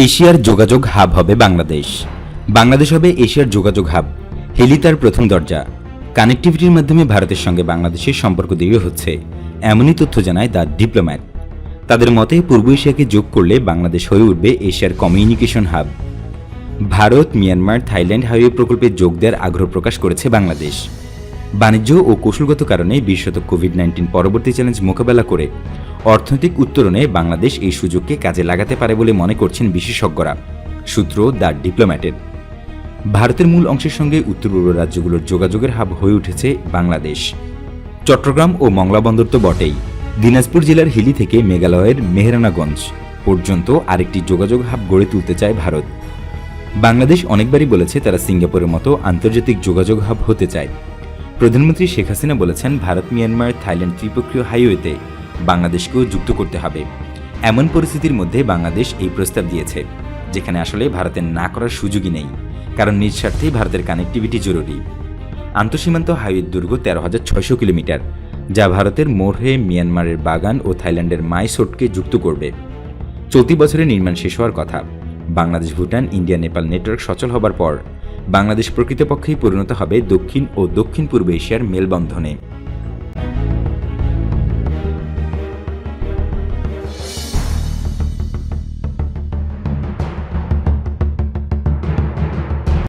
এশিয়ার যোগাযোগ হাব হবে বাংলাদেশ। বাংলাদেশ হবে এশিয়ার যোগাযোগ হাব হেলি তার প্রথম দরজা। কানেক্টিভিটির মাধ্যমে ভারতের সঙ্গে বাংলাদেশের সম্পর্ক দৃঢ় হচ্ছে, এমনই তথ্য জানায় দ্য ডিপ্লোম্যাট। তাদের মতে, পূর্ব এশিয়াকে যোগ করলে বাংলাদেশ হয়ে উঠবে এশিয়ার communication hub. Bharat, Myanmar, Thailand highway প্রকল্পে যোগ দেওয়ার আগ্রহ প্রকাশ করেছে বাংলাদেশ। বাণিজ্য ও কৌশলগত কারণে বিশেষত কোভিড নাইন্টিন পরবর্তী চ্যালেঞ্জ মোকাবেলা করে অর্থনৈতিক উত্তরণে বাংলাদেশ এই সুযোগকে কাজে লাগাতে পারে বলে মনে করছেন বিশেষজ্ঞরা, সূত্র দ্য ডিপ্লোম্যাটের ভারতের মূল অংশের সঙ্গে উত্তর পূর্ব রাজ্যগুলোর যোগাযোগের হাব হয়ে উঠেছে বাংলাদেশ। চট্টগ্রাম ও মংলা বন্দর তো বটেই। দিনাজপুর জেলার হিলি থেকে মেঘালয়ের মেহরানাগঞ্জ পর্যন্ত আরেকটি যোগাযোগ হাব গড়ে তুলতে চায় ভারত। বাংলাদেশ অনেকবারই বলেছে তারা সিঙ্গাপুরের মতো আন্তর্জাতিক যোগাযোগ হাব হতে চায়। প্রধানমন্ত্রী শেখ হাসিনা বলেছেন ভারত মিয়ানমার থাইল্যান্ড ত্রিপক্ষীয় হাইওয়েতে বাংলাদেশকেও যুক্ত করতে হবে। এমন পরিস্থিতির মধ্যে বাংলাদেশ এই প্রস্তাব দিয়েছে, যেখানে আসলে ভারতের না করার সুযোগই নেই, কারণ নিজ স্বার্থেই ভারতের কানেক্টিভিটি জরুরি। আন্তঃসীমান্ত হাইওয়ে দুর্গ তেরো হাজার ছয়শো কিলোমিটার, যা ভারতের মোরহে, মিয়ানমারের বাগান ও থাইল্যান্ডের মাইসোটকে যুক্ত করবে। চলতি বছরে নির্মাণ শেষ হওয়ার কথা, বাংলাদেশ, ভুটান, ইন্ডিয়া, নেপাল নেটওয়ার্ক সচল হবার পর, বাংলাদেশ প্রকৃতপক্ষেই পরিণত হবে দক্ষিণ ও দক্ষিণ পূর্ব এশিয়ার মেলবন্ধনে।